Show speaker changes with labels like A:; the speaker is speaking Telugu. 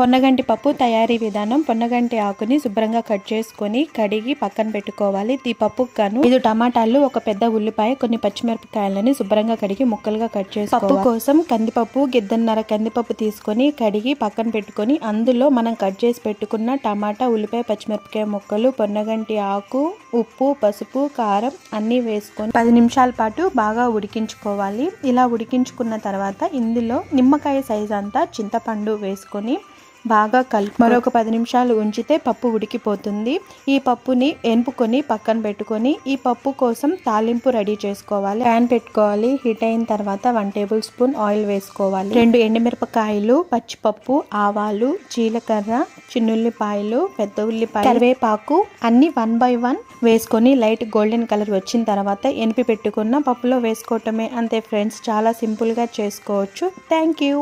A: పొన్నగంటి పప్పు తయారీ విధానం పొన్నగంటి ఆకుని శుభ్రంగా కట్ చేసుకొని కడిగి పక్కన పెట్టుకోవాలి. ఈ పప్పుకు గాను ఇది టమాటాలు ఒక పెద్ద ఉల్లిపాయ కొన్ని పచ్చిమిరపకాయలని శుభ్రంగా కడిగి ముక్కలుగా కట్ చేసుకోవాలి. పప్పు కోసం కందిపప్పు గిద్దన్నర కందిపప్పు తీసుకొని కడిగి పక్కన పెట్టుకొని అందులో మనం కట్ చేసి పెట్టుకున్న టమాటా ఉల్లిపాయ పచ్చిమిరపకాయ ముక్కలు పొన్నగంటి ఆకు ఉప్పు పసుపు కారం అన్నీ వేసుకొని పది నిమిషాల పాటు బాగా ఉడికించుకోవాలి. ఇలా ఉడికించుకున్న తర్వాత ఇందులో నిమ్మకాయ సైజ్ అంతా చింతపండు వేసుకొని బాగా కలిపి మరొక పది నిమిషాలు ఉంచితే పప్పు ఉడికిపోతుంది. ఈ పప్పుని ఎనుపుకొని పక్కన పెట్టుకొని ఈ పప్పు కోసం తాలింపు రెడీ చేసుకోవాలి. ప్యాన్ పెట్టుకోవాలి. హీట్ అయిన తర్వాత వన్ టేబుల్ స్పూన్ ఆయిల్ వేసుకోవాలి. రెండు ఎండుమిరపకాయలు పచ్చిపప్పు ఆవాలు జీలకర్ర చిన్నుల్లిపాయలు పెద్ద ఉల్లిపాయ కరివేపాకు అన్ని వన్ బై వన్ వేసుకొని లైట్ గోల్డెన్ కలర్ వచ్చిన తర్వాత ఎనిపి పెట్టుకున్న పప్పులో వేసుకోవటమే. అంతే ఫ్రెండ్స్ చాలా సింపుల్గా చేసుకోవచ్చు. Thank you